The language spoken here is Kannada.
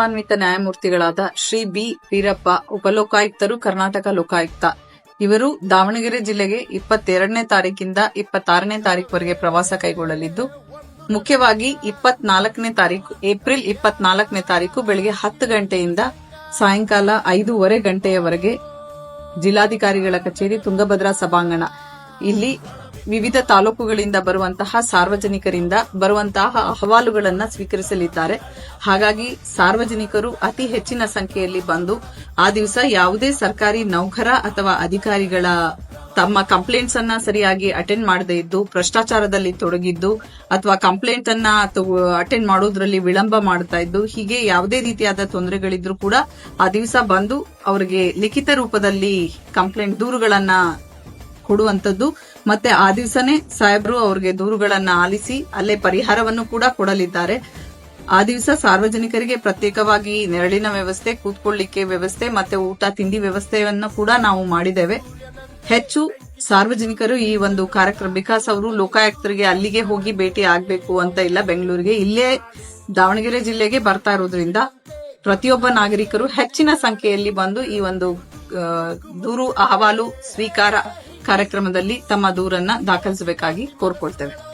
ಗೌರವಾನ್ವಿತ ನ್ಯಾಯಮೂರ್ತಿಗಳಾದ ಶ್ರೀ ಬಿ. ವೀರಪ್ಪ, ಉಪಲೋಕಾಯುಕ್ತರು, ಕರ್ನಾಟಕ ಲೋಕಾಯುಕ್ತ. ಇವರು ದಾವಣಗೆರೆ ಜಿಲ್ಲೆಗೆ ಇಪ್ಪತ್ತೆರಡನೇ ತಾರೀಕಿಂದ ಇಪ್ಪತ್ತಾರನೇ ತಾರೀಕುವರೆಗೆ ಪ್ರವಾಸ ಕೈಗೊಳ್ಳಲಿದ್ದು, ಮುಖ್ಯವಾಗಿ ಇಪ್ಪತ್ನಾಲ್ಕನೇ ತಾರೀಕು, ಏಪ್ರಿಲ್ ಇಪ್ಪತ್ನಾಲ್ಕನೇ ತಾರೀಕು ಬೆಳಗ್ಗೆ ಹತ್ತು ಗಂಟೆಯಿಂದ ಸಾಯಂಕಾಲ ಐದೂವರೆ ಗಂಟೆಯವರೆಗೆ ಜಿಲ್ಲಾಧಿಕಾರಿಗಳ ಕಚೇರಿ ತುಂಗಭದ್ರಾ ಸಭಾಂಗಣ. ಇಲ್ಲಿ ವಿವಿಧ ತಾಲೂಕುಗಳಿಂದ ಬರುವಂತಹ ಸಾರ್ವಜನಿಕರಿಂದ ಬರುವಂತಹ ಅಹವಾಲುಗಳನ್ನು ಸ್ವೀಕರಿಸಲಿದ್ದಾರೆ. ಹಾಗಾಗಿ ಸಾರ್ವಜನಿಕರು ಅತಿ ಹೆಚ್ಚಿನ ಸಂಖ್ಯೆಯಲ್ಲಿ ಬಂದು ಆ ದಿವಸ ಯಾವುದೇ ಸರ್ಕಾರಿ ನೌಕರ ಅಥವಾ ಅಧಿಕಾರಿಗಳ ತಮ್ಮ ಕಂಪ್ಲೇಂಟ್ಸ್ ಅನ್ನ ಸರಿಯಾಗಿ ಅಟೆಂಡ್ ಮಾಡದೇ ಇದ್ದು, ಭ್ರಷ್ಟಾಚಾರದಲ್ಲಿ ತೊಡಗಿದ್ದು ಅಥವಾ ಕಂಪ್ಲೇಂಟ್ ಅನ್ನ ಅಟೆಂಡ್ ಮಾಡೋದ್ರಲ್ಲಿ ವಿಳಂಬ ಮಾಡ್ತಾ ಇದ್ದು, ಹೀಗೆ ಯಾವುದೇ ರೀತಿಯಾದ ತೊಂದರೆಗಳಿದ್ರು ಕೂಡ ಆ ದಿವಸ ಬಂದು ಅವರಿಗೆ ಲಿಖಿತ ರೂಪದಲ್ಲಿ ಕಂಪ್ಲೇಂಟ್ ದೂರುಗಳನ್ನ ಕೊಡುವಂತದ್ದು ಮತ್ತೆ ಆ ದಿವಸನೇ ಸಾಹೇಬ್ರು ಅವ್ರಿಗೆ ದೂರುಗಳನ್ನ ಆಲಿಸಿ ಅಲ್ಲೇ ಪರಿಹಾರವನ್ನು ಕೂಡ ಕೊಡಲಿದ್ದಾರೆ. ಆ ದಿವಸ ಸಾರ್ವಜನಿಕರಿಗೆ ಪ್ರತ್ಯೇಕವಾಗಿ ನೆರಳಿನ ವ್ಯವಸ್ಥೆ, ಕೂತ್ಕೊಳ್ಳಿಕ್ಕೆ ವ್ಯವಸ್ಥೆ ಮತ್ತೆ ಊಟ, ತಿಂಡಿ ವ್ಯವಸ್ಥೆಯನ್ನು ಕೂಡ ನಾವು ಮಾಡಿದ್ದೇವೆ. ಹೆಚ್ಚು ಸಾರ್ವಜನಿಕರು ಈ ಒಂದು ಕಾರ್ಯಕ್ರಮ ವಿಕಾಸ್ ಅವರು ಲೋಕಾಯುಕ್ತರಿಗೆ ಅಲ್ಲಿಗೆ ಹೋಗಿ ಭೇಟಿ ಆಗ್ಬೇಕು ಅಂತ ಇಲ್ಲ, ಬೆಂಗಳೂರಿಗೆ. ಇಲ್ಲೇ ದಾವಣಗೆರೆ ಜಿಲ್ಲೆಗೆ ಬರ್ತಾ ಇರೋದ್ರಿಂದ ಪ್ರತಿಯೊಬ್ಬ ನಾಗರಿಕರು ಹೆಚ್ಚಿನ ಸಂಖ್ಯೆಯಲ್ಲಿ ಬಂದು ಈ ಒಂದು ದೂರು, ಅಹವಾಲು, ಸ್ವೀಕಾರ ಕಾರ್ಯಕ್ರಮದಲ್ಲಿ ತಮ್ಮ ದೂರನ್ನ ದಾಖಲಿಸಬೇಕಾಗಿ ಕೋರ್ಕೊಳ್ತೇವೆ.